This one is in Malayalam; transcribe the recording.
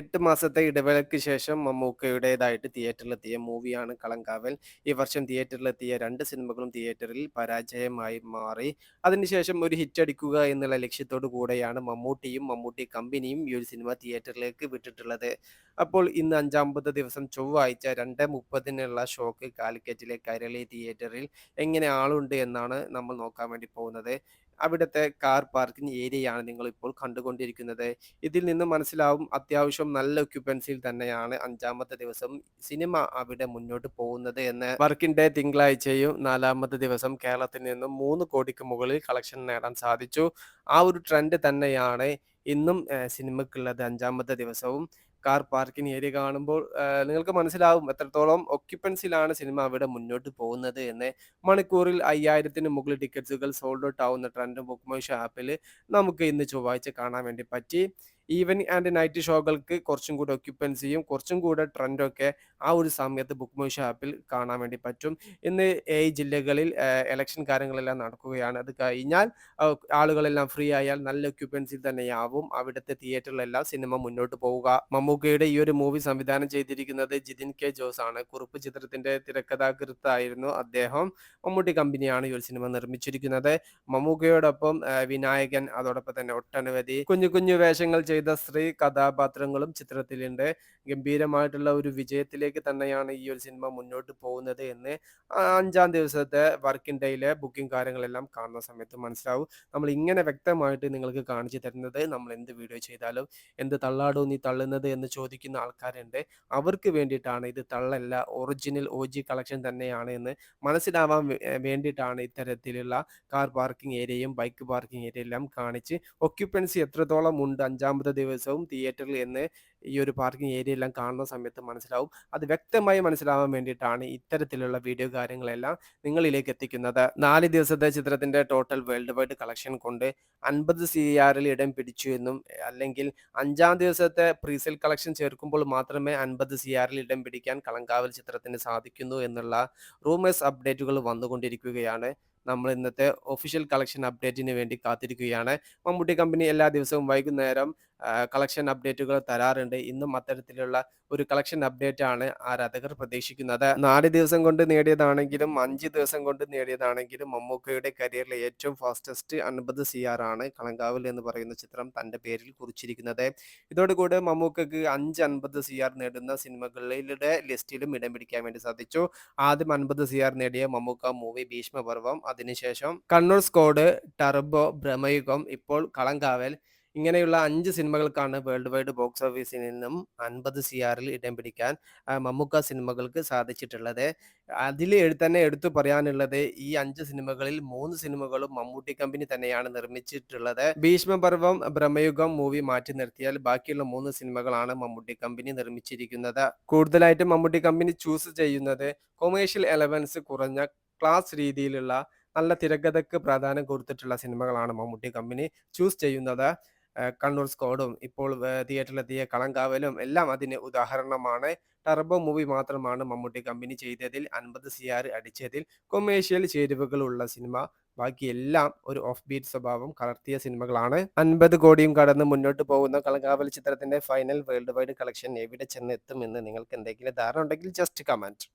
എട്ട് മാസത്തെ ഇടവേളയ്ക്ക് ശേഷം മമ്മൂക്കയുടേതായിട്ട് തിയേറ്ററിലെത്തിയ മൂവിയാണ് കളങ്കാവൽ. ഈ വർഷം തിയേറ്ററിലെത്തിയ രണ്ട് സിനിമകളും തിയേറ്ററിൽ പരാജയമായി മാറി. അതിനുശേഷം ഒരു ഹിറ്റ് അടിക്കുക എന്നുള്ള ലക്ഷ്യത്തോടു കൂടെയാണ് മമ്മൂട്ടിയും മമ്മൂട്ടി കമ്പനിയും ഈ ഒരു സിനിമ തിയേറ്ററിലേക്ക് വിട്ടിട്ടുള്ളത്. അപ്പോൾ ഇന്ന് അഞ്ചാമ്പത് ദിവസം ചൊവ്വാഴ്ച രണ്ട് മുപ്പതിനുള്ള ഷോക്ക് കാലിക്കറ്റിലെ കരളി തിയേറ്ററിൽ എങ്ങനെ ആളുണ്ട് എന്നാണ് നമ്മൾ നോക്കാൻ വേണ്ടി പോകുന്നത്. അവിടുത്തെ കാർ പാർക്കിംഗ് ഏരിയയാണ് നിങ്ങൾ ഇപ്പോൾ കണ്ടുകൊണ്ടിരിക്കുന്നത്. ഇതിൽ നിന്ന് മനസ്സിലാവും അത്യാവശ്യം നല്ല ഒക്യുപ്പൻസിയിൽ തന്നെയാണ് അഞ്ചാമത്തെ ദിവസം സിനിമ അവിടെ മുന്നോട്ട് പോകുന്നത് എന്ന്. വർക്കിംഗ് ഡേ തിങ്കളാഴ്ചയും നാലാമത്തെ ദിവസം കേരളത്തിൽ നിന്നും മൂന്ന് കോടിക്ക് മുകളിൽ കളക്ഷൻ നേടാൻ സാധിച്ചു. ആ ഒരു ട്രെൻഡ് തന്നെയാണ് ഇന്നും സിനിമക്കുള്ളത്. അഞ്ചാമത്തെ ദിവസവും കാർ പാർക്കിംഗ് ഏരിയ കാണുമ്പോൾ നിങ്ങൾക്ക് മനസ്സിലാവും എത്രത്തോളം ഒക്യുപ്പൻസിയിലാണ് സിനിമ അവിടെ മുന്നോട്ട് പോകുന്നത് എന്ന്. മണിക്കൂറിൽ 5000ത്തിന് മുകളിൽ ടിക്കറ്റ്സുകൾ സോൾഡ് ഔട്ട് ആവുന്ന ട്രെൻഡ് ബുക്ക് മൈ ആപ്പിൽ നമുക്ക് ഇന്ന് ചൊവ്വാഴ്ച കാണാൻ വേണ്ടി പറ്റി. ഈവനിംഗ് ആൻഡ് നൈറ്റ് ഷോകൾക്ക് കുറച്ചും കൂടെ ഒക്യുപ്പൻസിയും കുറച്ചും കൂടെ ട്രെൻഡൊക്കെ ആ ഒരു സമയത്ത് ബുക്ക് മൈ ഷോ കാണാൻ വേണ്ടി പറ്റും. ഇന്ന് ഈ ജില്ലകളിൽ എലക്ഷൻ കാര്യങ്ങളെല്ലാം നടക്കുകയാണ്. അത് കഴിഞ്ഞാൽ ആളുകളെല്ലാം ഫ്രീ ആയാൽ നല്ല ഒക്യുപ്പൻസി തന്നെയാവും അവിടുത്തെ തിയേറ്ററിലെല്ലാം സിനിമ മുന്നോട്ട് പോവുക. മമ്മൂക്കയുടെ ഈ ഒരു മൂവി സംവിധാനം ചെയ്തിരിക്കുന്നത് ജിതിൻ കെ ജോസ് ആണ്. കുറുപ്പ് ചിത്രത്തിന്റെ തിരക്കഥാകൃത്തായിരുന്നു അദ്ദേഹം. മമ്മൂട്ടി കമ്പനിയാണ് ഈ ഒരു സിനിമ നിർമ്മിച്ചിരിക്കുന്നത്. മമ്മൂക്കയോടൊപ്പം വിനായകൻ അതോടൊപ്പം തന്നെ ഒട്ടനവധി കുഞ്ഞു കുഞ്ഞു വേഷങ്ങൾ ചെയ്ത സ്ത്രീ കഥാപാത്രങ്ങളും ചിത്രത്തിലുണ്ട്. ഗംഭീരമായിട്ടുള്ള ഒരു വിജയത്തിലേക്ക് തന്നെയാണ് ഈ ഒരു സിനിമ മുന്നോട്ട് പോകുന്നത് എന്ന് അഞ്ചാം ദിവസത്തെ വർക്കിംഗ് ഡേയിലെ ബുക്കിംഗ് കാര്യങ്ങളെല്ലാം കാണുന്ന സമയത്ത് മനസ്സിലാവും. നമ്മൾ ഇങ്ങനെ വ്യക്തമായിട്ട് നിങ്ങൾക്ക് കാണിച്ചു തരുന്നത് നമ്മൾ എന്ത് വീഡിയോ ചെയ്താലും എന്ത് തള്ളാടോ നീ തള്ളുന്നത് എന്ന് ചോദിക്കുന്ന ആൾക്കാരുണ്ട്. അവർക്ക് വേണ്ടിയിട്ടാണ് ഇത് തള്ളല്ല ഒറിജിനൽ ഒ ജി കളക്ഷൻ തന്നെയാണ് എന്ന് മനസ്സിലാവാൻ വേണ്ടിയിട്ടാണ് ഇത്തരത്തിലുള്ള കാർ പാർക്കിംഗ് ഏരിയയും ബൈക്ക് പാർക്കിംഗ് ഏരിയ എല്ലാം കാണിച്ച് ഒക്യുപ്പൻസി എത്രത്തോളം ഉണ്ട് ദിവസവും തിയേറ്ററിൽ എന്ന് ഈ ഒരു പാർക്കിംഗ് ഏരിയ എല്ലാം കാണുന്ന സമയത്ത് മനസ്സിലാവും. അത് വ്യക്തമായി മനസ്സിലാവാൻ വേണ്ടിയിട്ടാണ് ഇത്തരത്തിലുള്ള വീഡിയോ കാര്യങ്ങളെല്ലാം നിങ്ങളിലേക്ക് എത്തിക്കുന്നത്. നാല് ദിവസത്തെ ചിത്രത്തിന്റെ ടോട്ടൽ വേൾഡ് വൈഡ് കളക്ഷൻ കൊണ്ട് അൻപത് സി ആറിൽ ഇടം പിടിച്ചു എന്നും അല്ലെങ്കിൽ അഞ്ചാം ദിവസത്തെ പ്രീസെൽ കളക്ഷൻ ചേർക്കുമ്പോൾ മാത്രമേ അൻപത് സി ആറിൽ ഇടം പിടിക്കാൻ കളങ്കാവൽ ചിത്രത്തിന് സാധിക്കുന്നു എന്നുള്ള റൂമേഴ്സ് അപ്ഡേറ്റുകൾ വന്നുകൊണ്ടിരിക്കുകയാണ്. നമ്മൾ ഇന്നത്തെ ഒഫീഷ്യൽ കളക്ഷൻ അപ്ഡേറ്റിന് വേണ്ടി കാത്തിരിക്കുകയാണ്. മമ്മൂട്ടി കമ്പനി എല്ലാ ദിവസവും വൈകുന്നേരം കളക്ഷൻ അപ്ഡേറ്റുകൾ തരാറുണ്ട്. ഇന്നും അത്തരത്തിലുള്ള ഒരു കളക്ഷൻ അപ്ഡേറ്റ് ആണ് ആരാധകർ പ്രതീക്ഷിക്കുന്നത്. നാല് ദിവസം കൊണ്ട് നേടിയതാണെങ്കിലും അഞ്ച് ദിവസം കൊണ്ട് നേടിയതാണെങ്കിലും മമ്മൂക്കയുടെ കരിയറിലെ ഏറ്റവും ഫാസ്റ്റസ്റ്റ് അൻപത് സി ആർ ആണ് കളങ്കാവൽ എന്ന് പറയുന്ന ചിത്രം തന്റെ പേരിൽ കുറിച്ചിരിക്കുന്നത്. ഇതോടുകൂടി മമ്മൂക്കയ്ക്ക് 5 50 സിആർ നേടുന്ന സിനിമകളുടെ ലിസ്റ്റിലും ഇടം പിടിക്കാൻ വേണ്ടി സാധിച്ചു. ആദ്യം അൻപത് സി ആർ നേടിയ മമ്മൂക്ക മൂവി ഭീഷ്മപർവം അതിനുശേഷം കണ്ണൂർ സ്കോഡ് ടർബോ, ഭ്രമയുഗം, ഇപ്പോൾ കളങ്കാവൽ ഇങ്ങനെയുള്ള അഞ്ച് സിനിമകൾക്കാണ് വേൾഡ് വൈഡ് ബോക്സ് ഓഫീസിൽ നിന്നും 50 സിആറിൽ ഇടം പിടിക്കാൻ മമ്മൂക്ക സിനിമകൾക്ക് സാധിച്ചിട്ടുള്ളത്. അതിൽ തന്നെ എടുത്തു പറയാനുള്ളത് ഈ അഞ്ച് സിനിമകളിൽ മൂന്ന് സിനിമകളും മമ്മൂട്ടി കമ്പനി തന്നെയാണ് നിർമ്മിച്ചിട്ടുള്ളത്. ഭീഷ്മപർവം ബ്രഹ്മയുഗം മൂവി മാറ്റി നിർത്തിയാൽ ബാക്കിയുള്ള മൂന്ന് സിനിമകളാണ് മമ്മൂട്ടി കമ്പനി നിർമ്മിച്ചിരിക്കുന്നത്. കൂടുതലായിട്ടും മമ്മൂട്ടി കമ്പനി ചൂസ് ചെയ്യുന്നത് കൊമേഴ്ഷ്യൽ എലവൻസ് കുറഞ്ഞ ക്ലാസ് രീതിയിലുള്ള നല്ല തിരക്കഥക്ക് പ്രാധാന്യം കൊടുത്തിട്ടുള്ള സിനിമകളാണ് മമ്മൂട്ടി കമ്പനി ചൂസ് ചെയ്യുന്നത്. കണ്ണൂർ സ്ക്വാഡും ഇപ്പോൾ തിയേറ്ററിലെത്തിയ കളങ്കാവലും എല്ലാം അതിന് ഉദാഹരണമാണ്. ടർബോ മൂവി മാത്രമാണ് മമ്മൂട്ടി കമ്പനി ചെയ്തതിൽ അൻപത് സി ആർ അടിച്ചതിൽ കൊമേഴ്ഷ്യൽ ചേരുവകളുള്ള സിനിമ. ബാക്കിയെല്ലാം ഒരു ഓഫ് ബീറ്റ് സ്വഭാവം കലർത്തിയ സിനിമകളാണ്. 50 കോടിയും കടന്ന് മുന്നോട്ട് പോകുന്ന കളങ്കാവൽ ചിത്രത്തിന്റെ ഫൈനൽ വേൾഡ് വൈഡ് കളക്ഷൻ എവിടെ ചെന്നെത്തും എന്ന് നിങ്ങൾക്ക് എന്തെങ്കിലും ധാരണ ഉണ്ടെങ്കിൽ ജസ്റ്റ് കമന്റ്.